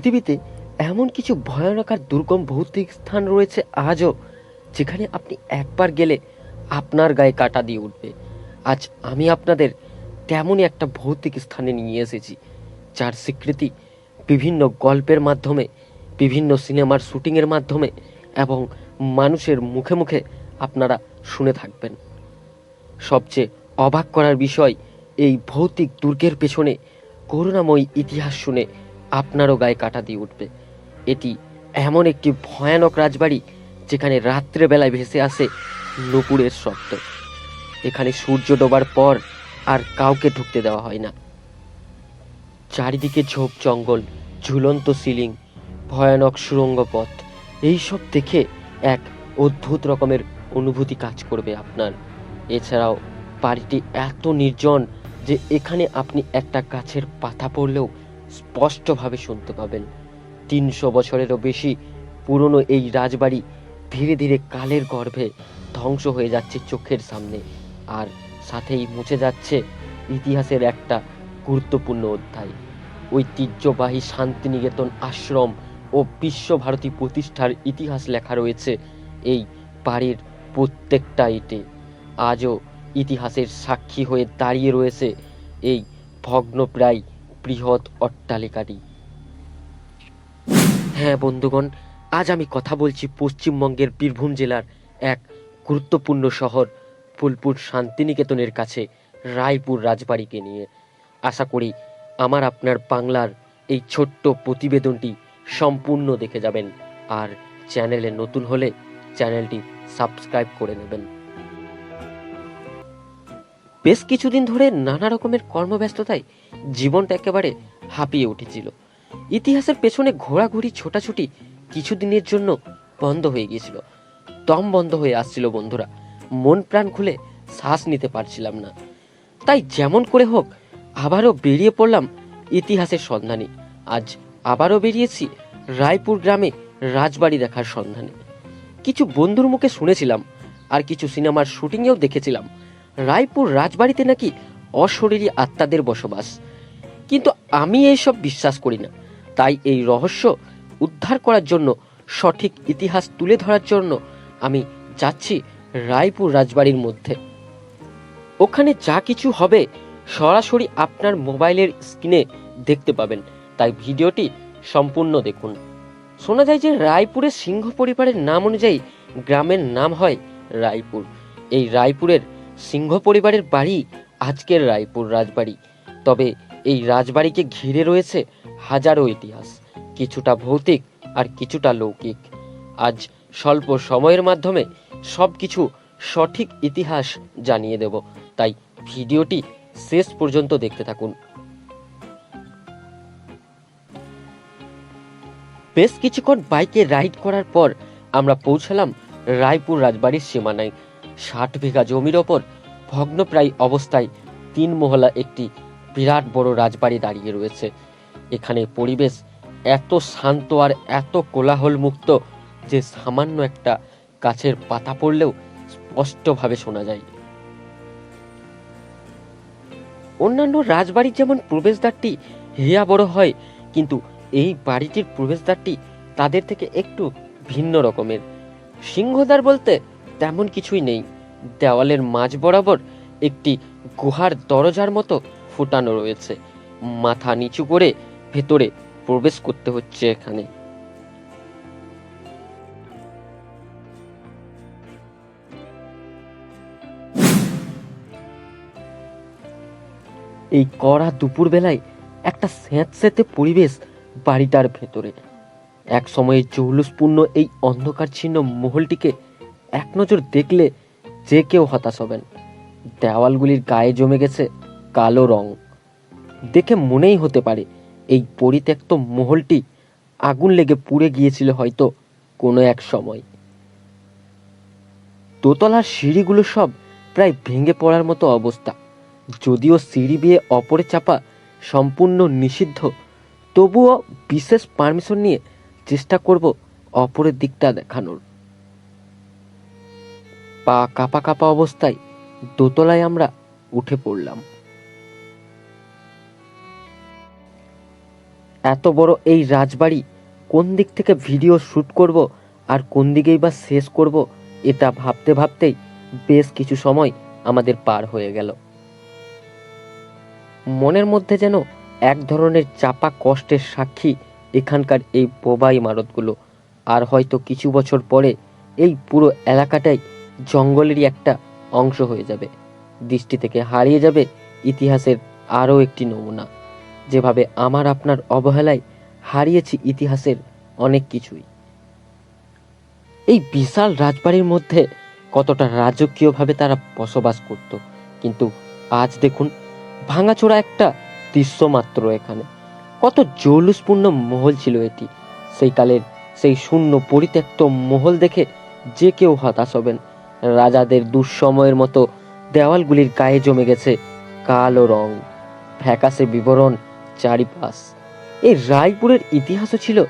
পৃথিবীতে এমন কিছু ভয়ানক আর দুর্গম ভৌতিক স্থান রয়েছে আজও যেখানে আপনি একবার গেলে আপনার গায়ে কাটা দিয়ে উঠবে। আজ আমি আপনাদের তেমনই একটা ভৌতিক স্থানে নিয়ে এসেছি, যার স্বীকৃতি বিভিন্ন গল্পের মাধ্যমে, বিভিন্ন সিনেমার শুটিংয়ের মাধ্যমে এবং মানুষের মুখে মুখে আপনারা শুনে থাকবেন। সবচেয়ে অবাক করার বিষয়, এই ভৌতিক দুর্গের পেছনে করুণাময়ী ইতিহাস শুনে আপনারও গায়ে কাটা দিয়ে উঠবে। এটি এমন একটি ভয়ানক রাজবাড়ি যেখানে রাত্রেবেলায় ভেসে আসে নুপুরের শব্দ। এখানে সূর্য ডোবার পর আর কাউকে ঢুকতে দেওয়া হয় না। চারিদিকে ঝোপ, জঙ্গল, ঝুলন্ত সিলিং, ভয়ানক সুড়ঙ্গ পথ এইসব দেখে এক অদ্ভুত রকমের অনুভূতি কাজ করবে আপনার। এছাড়াও বাড়িটি এত নির্জন যে এখানে আপনি একটা গাছের পাতা পড়লেও স্পষ্টভাবে শুনতে পাবেন। তিনশো বছরেরও বেশি পুরনো এই রাজবাড়ি ধীরে ধীরে কালের গর্ভে ধ্বংস হয়ে যাচ্ছে চোখের সামনে আর সাথেই মুছে যাচ্ছে ইতিহাসের একটা গুরুত্বপূর্ণ অধ্যায়। ঐতিহ্যবাহী শান্তিনিকেতন আশ্রম ও বিশ্বভারতী প্রতিষ্ঠার ইতিহাস লেখা রয়েছে এই বাড়ির প্রত্যেকটা ইটে। আজও ইতিহাসের সাক্ষী হয়ে দাঁড়িয়ে রয়েছে এই ভগ্নপ্রায় বৃহৎ অট্টালিকাটি। হ্যাঁ বন্ধুগণ, আজ আমি কথা বলছি পশ্চিমবঙ্গের বীরভূম জেলার এক গুরুত্বপূর্ণ শহর, ফুলপুর শান্তিনিকেতনের কাছে, রায়পুর রাজবাড়িকে নিয়ে। আশা করি আমার আপনার বাংলার এই ছোট্ট প্রতিবেদনটি সম্পূর্ণ দেখে যাবেন। আর চ্যানেলে নতুন হলে চ্যানেলটি সাবস্ক্রাইব করে নেবেন। বেশ কিছুদিন ধরে নানা রকমের কর্মব্যস্ততায় জীবনটা একেবারে হাঁপিয়ে উঠেছিল। ইতিহাসের পেছনে ঘোরাঘুরি, ছোটাছুটি কিছুদিনের জন্য বন্ধ হয়ে গিয়েছিল। দম বন্ধ হয়ে আসছিল বন্ধুরা। মন প্রাণ খুলে শ্বাস নিতে পারছিলাম না। তাই যেমন করে হোক, আবারও বেরিয়ে পড়লাম ইতিহাসের সন্ধানে। আজ আবারও বেরিয়েছি রায়পুর গ্রামে রাজবাড়ি দেখার সন্ধানে। কিছু বন্ধুর মুখে শুনেছিলাম, আর কিছু সিনেমার শুটিংয়েও দেখেছিলাম। রায়পুর রাজবাড়িতে নাকি অশরীরী আত্মাদের বসবাস। কিন্তু আমি এইসব বিশ্বাস করি না। তাই এই রহস্য উদ্ধার করার জন্য, সঠিক ইতিহাস তুলে ধরার জন্য আমি যাচ্ছি রায়পুর রাজবাড়ির মধ্যে। ওখানে যা কিছু হবে, সরাসরি আপনার মোবাইলের স্ক্রিনে দেখতে পাবেন। তাই ভিডিওটি সম্পূর্ণ দেখুন। শোনা যায় যে রায়পুরের সিংহ পরিবারের নাম অনুযায়ী গ্রামের নাম হয় রায়পুর। এই রায়পুরের সিংহ পরিবারের বাড়ি আজকের রায়পুর রাজবাড়ি। তবে এই রাজবাড়িকে ঘিরে রয়েছে হাজারো ইতিহাস, কিছুটা ভৌতিক আর কিছুটা লৌকিক। আজ স্বল্প সময়ের মাধ্যমে সব কিছু সঠিক ইতিহাস জানিয়ে দেব, তাই ভিডিওটি শেষ পর্যন্ত দেখতে থাকুন। বেশ কিছুক্ষণ বাইকে রাইড করার পর আমরা পৌঁছালাম রায়পুর রাজবাড়ির সীমানায়। ষাট বিঘা জমির ওপর ভগ্নপ্রায় অবস্থায় তিন মহলা একটি বিরাট বড় রাজবাড়ি দাঁড়িয়ে রয়েছে। এখানে পরিবেশ এত শান্ত আর এত কোলাহল মুক্ত যে সামান্য একটা গাছের পাতা পড়লেও স্পষ্টভাবে শোনা যায়। অন্যান্য রাজবাড়ির যেমন প্রবেশদ্বারটি হেয়া বড় হয়, কিন্তু এই বাড়িটির প্রবেশদ্বারটি তাদের থেকে একটু ভিন্ন রকমের। সিংহদ্বার বলতে তেমন কিছুই নেই। দেওয়ালের মাঝ বরাবর একটি গুহার দরজার মতো ফুটানো রয়েছে। মাথা নিচু করে ভেতরে প্রবেশ করতে হচ্ছে এখানে। এই কড়া দুপুরবেলায় একটা স্যাঁতস্যাঁতে পরিবেশ বাড়িটার ভেতরে। এক সময়ে জৌলুসপূর্ণ এই অন্ধকারচ্ছিন্ন মহলটিকে এক নজর দেখলে যে কেউ হতাশ হবেন। দেওয়ালগুলির গায়ে জমে গেছে কালো রং। দেখে মনেই হতে পারে, এই পরিত্যক্ত মহলটি আগুন লেগে পুড়ে গিয়েছিল হয়তো কোনো এক সময়। দোতলার সিঁড়িগুলো সব প্রায় ভেঙে পড়ার মতো অবস্থা। যদিও সিঁড়ি বিয়ে অপরে চাপা সম্পূর্ণ নিষিদ্ধ, তবুও বিশেষ পারমিশন নিয়ে চেষ্টা করব অপরের দিকটা দেখানোর। পা কাপা কাপা অবস্থায় দোতলায় আমরা উঠে পড়লাম। এত বড় এই রাজবাড়ি কোন দিক থেকে ভিডিও শ্যুট করব আর কোন দিকেই বা শেষ করব, এটা ভাবতে ভাবতেই বেশ কিছু সময় আমাদের পার হয়ে গেল। মনের মধ্যে যেন এক ধরনের চাপা কষ্টের সাক্ষী এখানকার এই বোবা ইমারতগুলো আর হয়তো কিছু বছর পরে এই পুরো এলাকাটাই জঙ্গলেরই একটা অংশ হয়ে যাবে। দৃষ্টি থেকে হারিয়ে যাবে ইতিহাসের আরও একটি নমুনা। যেভাবে আমার আপনার অবহেলায় হারিয়েছি ইতিহাসের অনেক কিছুই। এই বিশাল রাজবাড়ির মধ্যে কতটা রাজকীয়ভাবে তারা বসবাস করত। কিন্তু আজ দেখুন, ভাঙাচোরা একটা দৃশ্য মাত্র এখানে। কত জৌলুসপূর্ণ মহল ছিল এটি। সেই কালের সেই শূন্য পরিত্যক্ত মহল দেখে যে কেউ হতাশ হবেন। রাজাদের দুঃসময়ের মতো দেওয়ালগুলির গায়ে জমে গেছে কালো রং ফ্যাকাসে বিবরণ, চারিপাশ। এই রায়পুরের ইতিহাসও ছিল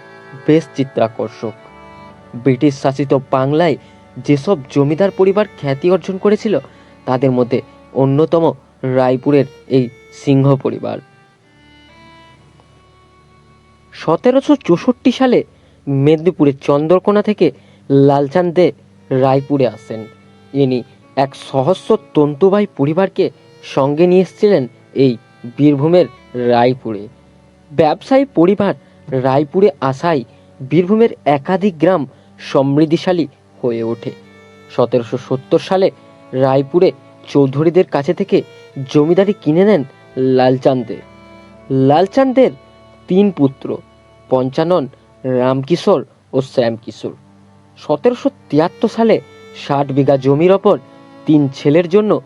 বেশ চিত্রাকর্ষক। ব্রিটিশ শাসিত বাংলায় যেসব জমিদার পরিবার খ্যাতি অর্জন করেছিল, তাদের মধ্যে অন্যতম রায়পুরের এই সিংহ পরিবার। সতেরোশো চৌষট্টি সালে মেদিনীপুরের চন্দ্রকোনা থেকে লালচাঁদ দে রায়পুরে আসেন। ইনি এক সহস্র তন্তুবাই পরিবারকে সঙ্গে নিয়ে এসেছিলেন এই বীরভূমের রায়পুরে। ব্যবসায়ী পরিবার রায়পুরে আসায় বীরভূমের একাধিক গ্রাম সমৃদ্ধিশালী হয়ে ওঠে। সতেরোশো সত্তর সালে রায়পুরে চৌধুরীদের কাছে থেকে জমিদারি কিনে নেন লালচাঁদে। লালচাঁদের তিন পুত্র, পঞ্চানন, রামকিশোর ও শ্যামকিশোর। সতেরোশো তিয়াত্তর সালে ষাট বিঘা জমির ওপর তিন ছেলের জন্য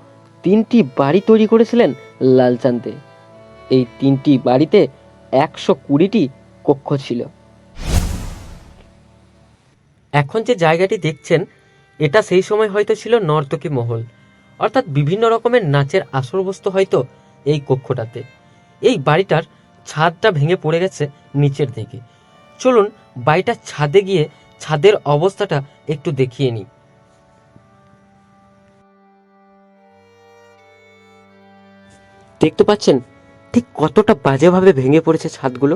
তিনটি বাড়ি তৈরি করেছিলেন লালচাঁদে। এই তিনটি বাড়িতে একশো কুড়িটি কক্ষ ছিল। এখন যে জায়গাটি দেখছেন, এটা সেই সময় হয়তো ছিল নর্তকী মহল। অর্থাৎ বিভিন্ন রকমের নাচের আসরবস্তু হয়তো এই কক্ষটাতে। এই বাড়িটার ছাদটা ভেঙে পড়ে গেছে নিচের দিকে। চলুন বাড়িটার ছাদে গিয়ে ছাদের অবস্থাটা একটু দেখিয়ে নিই। দেখতে পাচ্ছেন? ঠিক কতটা বাজেভাবে ভেঙে পড়েছে ছাদগুলো।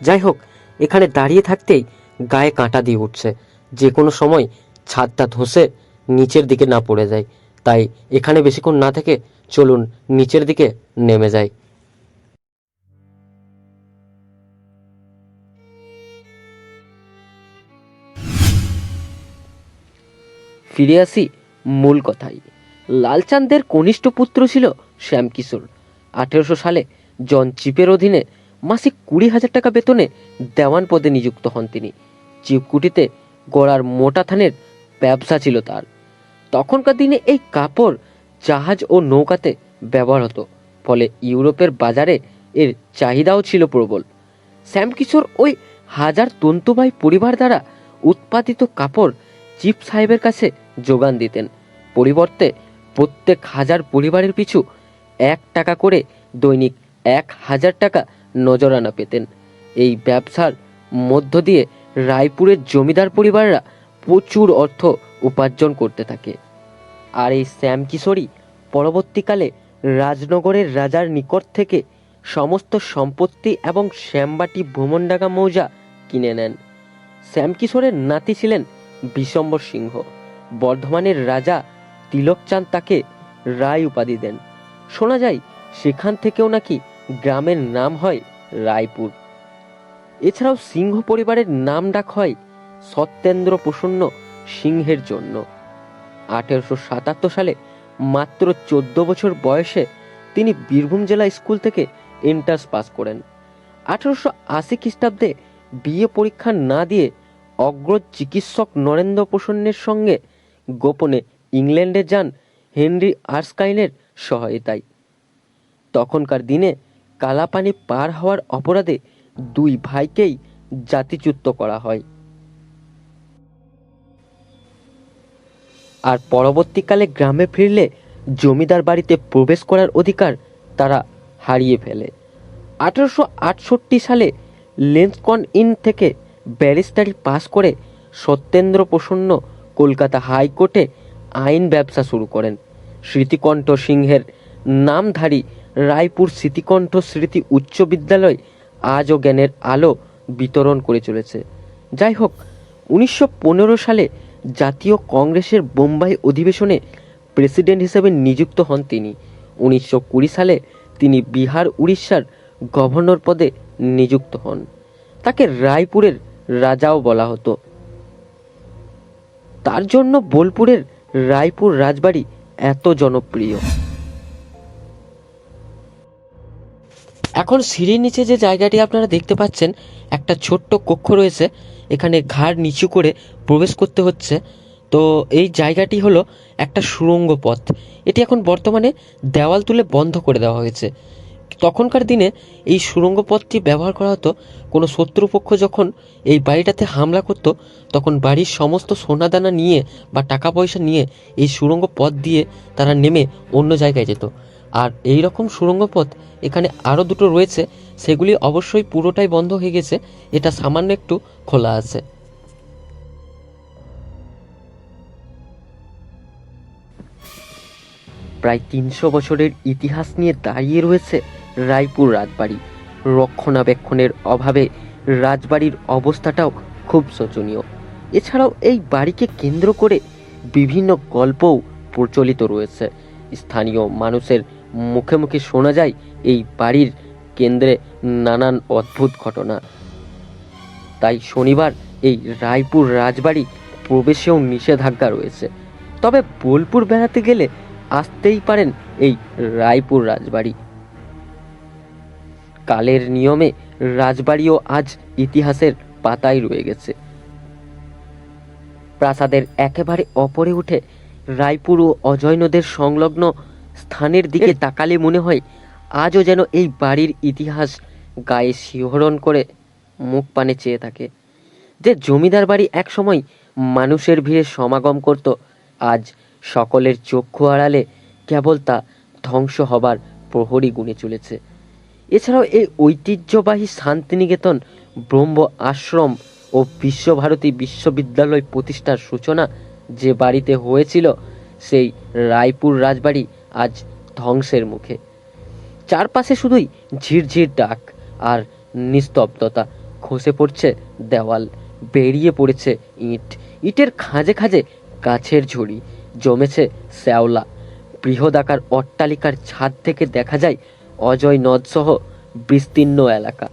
যাই হোক, এখানে দাঁড়িয়ে থাকতেই গায়ে কাঁটা দিয়ে উঠছে। যে কোনো সময় ছাদটা ধসে নিচের দিকে না পড়ে যায়। তাই এখানে বেশিক্ষণ না থেকে চলুন নিচের দিকে নেমে যায় ফিরে আসি মূল কথাই লালচাঁদের কনিষ্ঠ পুত্র ছিল শ্যামকিশোর। আঠেরোশো সালে জন চিপের অধীনে মাসিক কুড়ি হাজার টাকা বেতনে দেওয়ান পদে নিযুক্ত হন তিনি। চিপকুটিতে গড়ার মোটা থানের ব্যবসা ছিল তার। তখনকার দিনে এই কাপড়, জাহাজ ও নৌকাতে ব্যবহার হতো, ফলে ইউরোপের বাজারে এর চাহিদাও ছিল প্রবল। শ্যামকিশোর ওই হাজার তন্তুবাই পরিবার দ্বারা উৎপাদিত কাপড় চিপ সাহেবের কাছে যোগান দিতেন। পরিবর্তে প্রত্যেক হাজার পরিবারের পিছু এক টাকা করে দৈনিক এক হাজার টাকা নজরানা পেতেন। এই ব্যবসার মধ্য দিয়ে রায়পুরের জমিদার পরিবাররা প্রচুর অর্থ উপার্জন করতে থাকে। আর এই শ্যাম কিশোরী পরবর্তীকালে রাজনগরের রাজার নিকট থেকে সমস্ত সম্পত্তি এবং শ্যামবাটি ভ্রমণডাঙ্গা মৌজা কিনে নেন। শ্যামকিশোরের নাতি ছিলেন বিশম্বর সিংহ। বর্ধমানের রাজা তিলকচাঁদ তাকে রায় উপাধি দেন। শোনা যায়, সেখান থেকেও নাকি গ্রামের নাম হয় রায়পুর। এছাড়াও সিংহ পরিবারের নাম ডাক হয় সত্যেন্দ্র প্রসন্ন সিংহের জন্য। আঠেরোশো সাতাত্তর সালে মাত্র চোদ্দ বছর বয়সে তিনি বীরভূম জেলা স্কুল থেকে এন্ট্রান্স পাস করেন। আঠেরোশো আশি খ্রিস্টাব্দে বিয়ে পরীক্ষা না দিয়ে অগ্র চিকিৎসক নরেন্দ্র প্রসন্নের সঙ্গে গোপনে ইংল্যান্ডে যান হেনরি আর্সকাইনের সহায়তায় তখনকার দিনে কালাপানি পার হওয়ার অপরাধে দুই ভাইকেই জাতিচ্যুত করা হয়। আর পরবর্তীকালে গ্রামে ফিরলে জমিদার বাড়িতে প্রবেশ করার অধিকার তারা হারিয়ে ফেলে। আঠারোশো আটষট্টি সালে লেন্সকন ইন থেকে ব্যারিস্টারি পাস করে সত্যেন্দ্র প্রসন্ন কলকাতা হাইকোর্টে আইন ব্যবসা শুরু করেন। স্মৃতিকণ্ঠ সিংহের নামধারী রায়পুর স্মৃতিকণ্ঠ স্মৃতি উচ্চ বিদ্যালয় আজও জ্ঞানের আলো বিতরণ করে চলেছে। যাই হোক উনিশশো পনেরো সালে জাতীয় কংগ্রেসের বোম্বাই অধিবেশনে প্রেসিডেন্ট হিসেবে নিযুক্ত হন তিনি। উনিশশো কুড়ি সালে তিনি বিহার, উড়িষ্যার গভর্নর পদে নিযুক্ত হন। তাকে রায়পুরের রাজাও বলা হতো। তার জন্য বোলপুরের রায়পুর রাজবাড়ি এত জনপ্রিয়। এখন সিঁড়ির নিচে যে জায়গাটি আপনারা দেখতে পাচ্ছেন, একটা ছোট্ট কক্ষ রয়েছে। এখানে ঘাড় নিচু করে প্রবেশ করতে হচ্ছে। তো এই জায়গাটি হলো একটা সুড়ঙ্গ পথ। এটি এখন বর্তমানে দেওয়াল তুলে বন্ধ করে দেওয়া হয়েছে। তখনকার দিনে এই সুড়ঙ্গ পথটি ব্যবহার করা হতো। কোনো শত্রুপক্ষ যখন এই বাড়িটাতে হামলা করতো, তখন বাড়ির সমস্ত সোনাদানা নিয়ে বা টাকা পয়সা নিয়ে এই সুড়ঙ্গ পথ দিয়ে তারা নেমে অন্য জায়গায় যেত। আর এই রকম সুড়ঙ্গ পথ এখানে আরও দুটো রয়েছে, সেগুলি অবশ্যই পুরোটাই বন্ধ হয়ে গেছে। এটা সামান্য একটু খোলা আছে। প্রায় তিনশো বছরের ইতিহাস নিয়ে দাঁড়িয়ে রয়েছে রায়পুর রাজবাড়ি। রক্ষণাবেক্ষণের অভাবে রাজবাড়ির অবস্থাটাও খুব শোচনীয়। এছাড়াও এই বাড়িকে কেন্দ্র করে বিভিন্ন গল্পও প্রচলিত রয়েছে। স্থানীয় মানুষের মুখে মুখে শোনা যায় এই বাড়ির কেন্দ্রে নানান অদ্ভুত ঘটনা। তাই শনিবার এই রায়পুর রাজবাড়ি প্রবেশেও নিষেধাজ্ঞা রয়েছে। তবে বোলপুর বেড়াতে গেলে আসতেই পারেন এই রায়পুর রাজবাড়ি। কালের নিয়মে রাজবাড়িও আজ ইতিহাসের পাতায় রয়ে গেছে। প্রাসাদের একেবারে অপরে উঠে রায়পুর ও অজয় নদের সংলগ্ন স্থানের দিকে তাকালে মনে হয় আজও যেন এই বাড়ির ইতিহাস গায়ে শিহরণ করে মুখ পানে চেয়ে থাকে। যে জমিদার বাড়ি একসময় মানুষের ভিড়ে সমাগম করত আজ সকলের চক্ষু আড়ালে কেবল তা ধ্বংস হবার প্রহরী গুণে চলেছে। এছাড়াও এই ঐতিহ্যবাহী শান্তিনিকেতন, ব্রহ্ম আশ্রম ও বিশ্বভারতী বিশ্ববিদ্যালয় প্রতিষ্ঠার সূচনা যে বাড়িতে হয়েছিল, সেই রায়পুর রাজবাড়ি আজ ধ্বংসের মুখে। চারপাশে শুধুই ঝিরঝির ডাক আর নিস্তব্ধতা। খসে পড়ছে দেওয়াল, বেরিয়ে পড়েছে ইট। ইটের খাঁজে খাঁজে গাছের ঝুড়ি। জমেছে শ্যাওলা। বৃহদাকার অট্টালিকার ছাদ থেকে দেখা যায় অজয় নদসহ বিস্তীর্ণ এলাকা।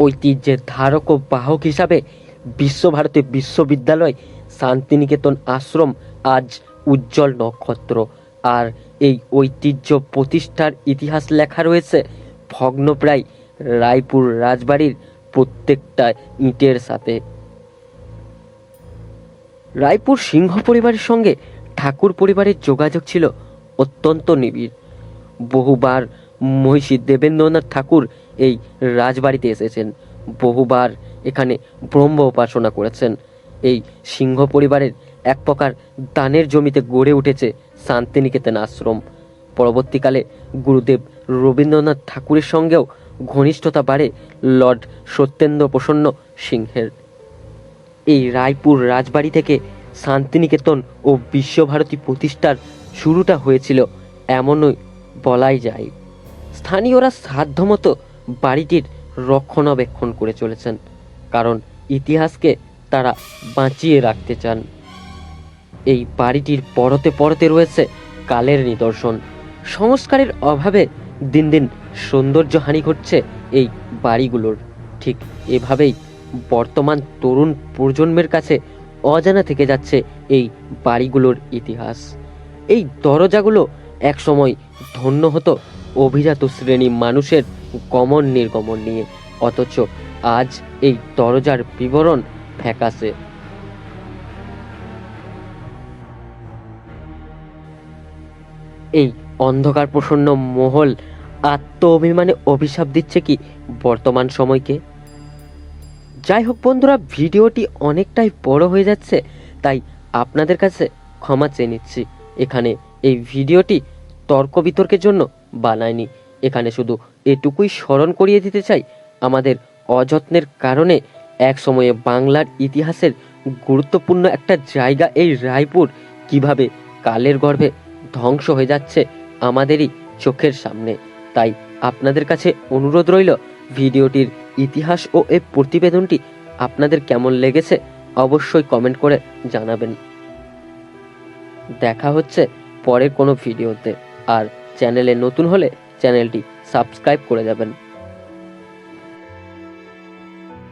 ঐতিহ্যের ধারক ও বাহক হিসাবে বিশ্বভারতী বিশ্ববিদ্যালয় শান্তিনিকেতন আশ্রম আজ উজ্জ্বল নক্ষত্র। আর এই ঐতিহ্য প্রতিষ্ঠার ইতিহাস লেখা রয়েছে ভগ্নপ্রায় রায়পুর রাজবাড়ির প্রত্যেকটা ইটের সাথে। রায়পুর সিংহ পরিবারের সঙ্গে ঠাকুর পরিবারের যোগাযোগ ছিল অত্যন্ত নিবিড়। বহুবার মহিষী দেবেন্দ্রনাথ ঠাকুর এই রাজবাড়িতে এসেছেন। বহুবার এখানে ব্রহ্ম উপাসনা করেছেন। এই সিংহ পরিবারের এক প্রকার দানের জমিতে গড়ে উঠেছে শান্তিনিকেতন আশ্রম। পরবর্তীকালে গুরুদেব রবীন্দ্রনাথ ঠাকুরের সঙ্গেও ঘনিষ্ঠতা বাড়ে লর্ড সত্যেন্দ্র প্রসন্ন সিংহের। এই রায়পুর রাজবাড়ি থেকে শান্তিনিকেতন ও বিশ্বভারতী প্রতিষ্ঠার শুরুটা হয়েছিল এমনই বলাই যায়। স্থানীয়রা সাধ্যমতো বাড়িটির রক্ষণাবেক্ষণ করে চলেছেন, কারণ ইতিহাসকে তারা বাঁচিয়ে রাখতে চান। এই বাড়িটির পরতে পরতে রয়েছে কালের নিদর্শন। সংস্কারের অভাবে দিন দিন সৌন্দর্যহানি ঘটছে এই বাড়িগুলোর। ঠিক এভাবেই বর্তমান তরুণ প্রজন্মের কাছে অজানা থেকে যাচ্ছে এই বাড়িগুলোর ইতিহাস। এই দরজাগুলো একসময় ধন্য হতো অভিজাত শ্রেণি মানুষের গমন নির্গমন নিয়ে, অথচ আজ এই দরজার বিবরণ ফ্যাকাসে। এই অন্ধকার প্রসন্ন মহল আত্ম অভিমানে অভিশাপ দিচ্ছে কি বর্তমান সময়কে? যাই হোক বন্ধুরা, ভিডিওটি অনেকটাই বড় হয়ে যাচ্ছে, তাই আপনাদের কাছে ক্ষমা চেয়ে নিচ্ছি। এখানে এই ভিডিওটি তর্ক বিতর্কের জন্য বানায়নি এখানে শুধু এটুকুই স্মরণ করিয়ে দিতে চাই, আমাদের অযত্নের কারণে এক সময়ে বাংলার ইতিহাসের গুরুত্বপূর্ণ একটা জায়গা এই রায়পুর কীভাবে কালের গর্ভে ধ্বংস হয়ে যাচ্ছে আমাদেরই চোখের সামনে। তাই আপনাদের কাছে অনুরোধ রইল, ভিডিওটির ইতিহাস ও এই প্রতিবেদনটি আপনাদের কেমন লেগেছে অবশ্যই কমেন্ট করে জানাবেন। দেখা হচ্ছে পরের কোনো ভিডিওতে। আর চ্যানেলে নতুন হলে চ্যানেলটি সাবস্ক্রাইব করে যাবেন।